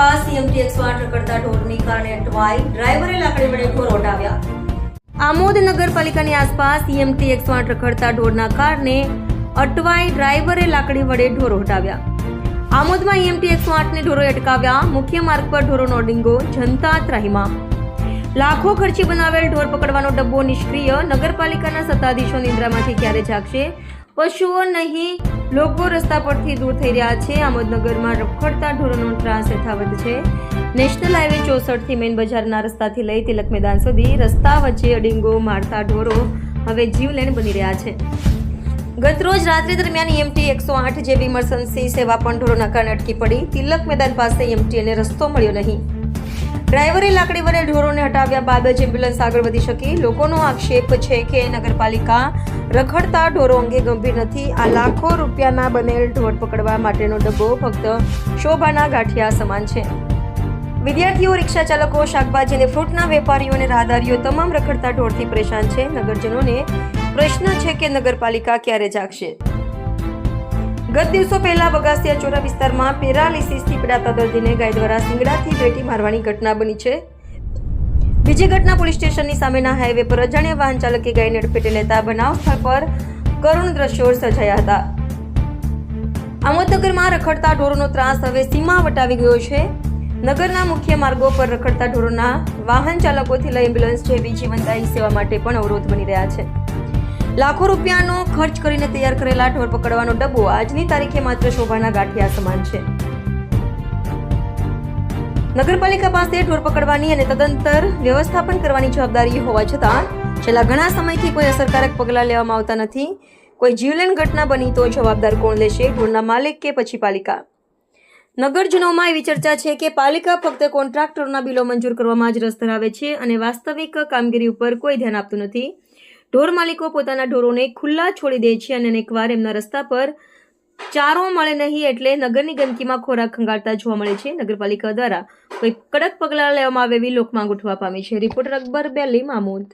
આઠ રખડતા ઢોરની કારણે અટવાઈ ઢોર ઓટાવ્યા આમોદ નગરપાલિકાની આસપાસ સીએમટી એકસો આઠ રખડતા ઢોરના કારણે અટવાઈ ડ્રાઈવરે લાકડી વડે ઢોર હટાવ્યા આમોદમાં ઈએમટી એકસો આઠને ઢોરોએ અટકાવ્યા. મુખ્ય માર્ગ પર ઢોરોનો ડિંગો, જનતા ત્રાહીમાં. લાખો ખર્ચી બનાવેલ ઢોર પકડવાનો ડબ્બો નિષ્ક્રિય. નગરપાલિકાના સત્તાધીશો નિંદ્રામાંથી ક્યારે જાગશે? પશુઓ નહીં લોકો રસ્તા પરથી દૂર થઈ રહ્યા છે. આમોદનગરમાં રખડતા ઢોરોનો ત્રાસ યથાવત છે. નેશનલ હાઈવે ચોસઠથી મેઇન બજારના રસ્તાથી લઈ તિલક મેદાન સુધી રસ્તા વચ્ચે અડિંગો મારતા ઢોરો હવે જીવલેણ બની રહ્યા છે. ગતરોજ રાત્રિ દરમિયાન એમટી એકસો આઠ જેવી મર્સન્સી સેવા પણ ઢોરોના કારણે અટકી પડી. તિલક મેદાન પાસે એમટીએને રસ્તો મળ્યો નહીં. ડ્રાઈવરે લાકડી વડે ઢોરોને હટાવ્યા બાદ જ એમ્બ્યુલન્સ આગળ વધી શકી. લોકોનો આક્ષેપ છે કે નગરપાલિકા રખડતા ઢોરો અંગે ગંભીર નથી. આ લાખો રૂપિયાના બનેલ ઢોર પકડવા માટેનો ડબ્બો ફક્ત શોભાના ગાંઠિયા સમાન છે. વિદ્યાર્થીઓ, રિક્ષા ચાલકો, શાકભાજી અને ફ્રૂટના વેપારીઓ અને રાહદારીઓ તમામ રખડતા ઢોરથી પરેશાન છે. નગરજનોને પ્રશ્ન છે કે નગરપાલિકા ક્યારે જાગશે? ગત દિવસો પહેલા બગાસિયા ચોરા વિસ્તારમાં પેરાલિસિસથી પીડાતા દર્દીને ગાય દ્વારા સિંગડાથી ભેટી મારવાની ઘટના બની છે. બીજી ઘટના પોલીસ સ્ટેશનની સામેના હાઈવે પર અજાણ્યા વાહન ચાલકે ગાયને અડફેટે લેતા બનાવ સ્થળ પર કરુણ દ્રશ્યો સર્જાયા હતા. આમોદનગરમાં રખડતા ઢોરોનો ત્રાસ હવે સીમા વટાવી ગયો છે. નગરના મુખ્ય માર્ગો પર રખડતા ઢોરોના વાહન ચાલકોથી લઈ એમ્બ્યુલન્સ જેવી જીવનદાયી સેવા માટે પણ અવરોધ બની રહ્યા છે. લાખો રૂપિયાનો ખર્ચ કરીને તૈયાર કરેલા ઢોર પકડવાનો ડબ્બો આજની તારીખે માત્ર શોભાના ગાંઠિયા સમાન છે. નગરપાલિકા પાસે ઢોર પકડવાની અને તદંતર વ્યવસ્થાપન કરવાની જવાબદારી હોવા છતાં છેલ્લા ઘણા સમયથી કોઈ અસરકારક પગલાં લેવામાં આવતા નથી. કોઈ જીવલેણ ઘટના બની તો જવાબદાર કોણ લેશે? ઢોરના માલિક કે પછી પાલિકા? નગરજનોમાં એવી ચર્ચા છે કે પાલિકા ફક્ત કોન્ટ્રાક્ટરોના બિલો મંજૂર કરવામાં જ રસ ધરાવે છે અને વાસ્તવિક કામગીરી ઉપર કોઈ ધ્યાન આપતું નથી. ઢોર માલિકો પોતાના ઢોરોને ખુલ્લા છોડી દે છે અને એકવાર એમના રસ્તા પર ચારો મળે નહીં એટલે નગરની ગંદકીમાં ખોરાક ખંગાળતા જોવા મળે છે. નગરપાલિકા દ્વારા કોઈ કડક પગલાં લેવામાં આવે એવી લોકમાંગ ઉઠવા પામી છે. રિપોર્ટર અકબર બેલી મામૂદ.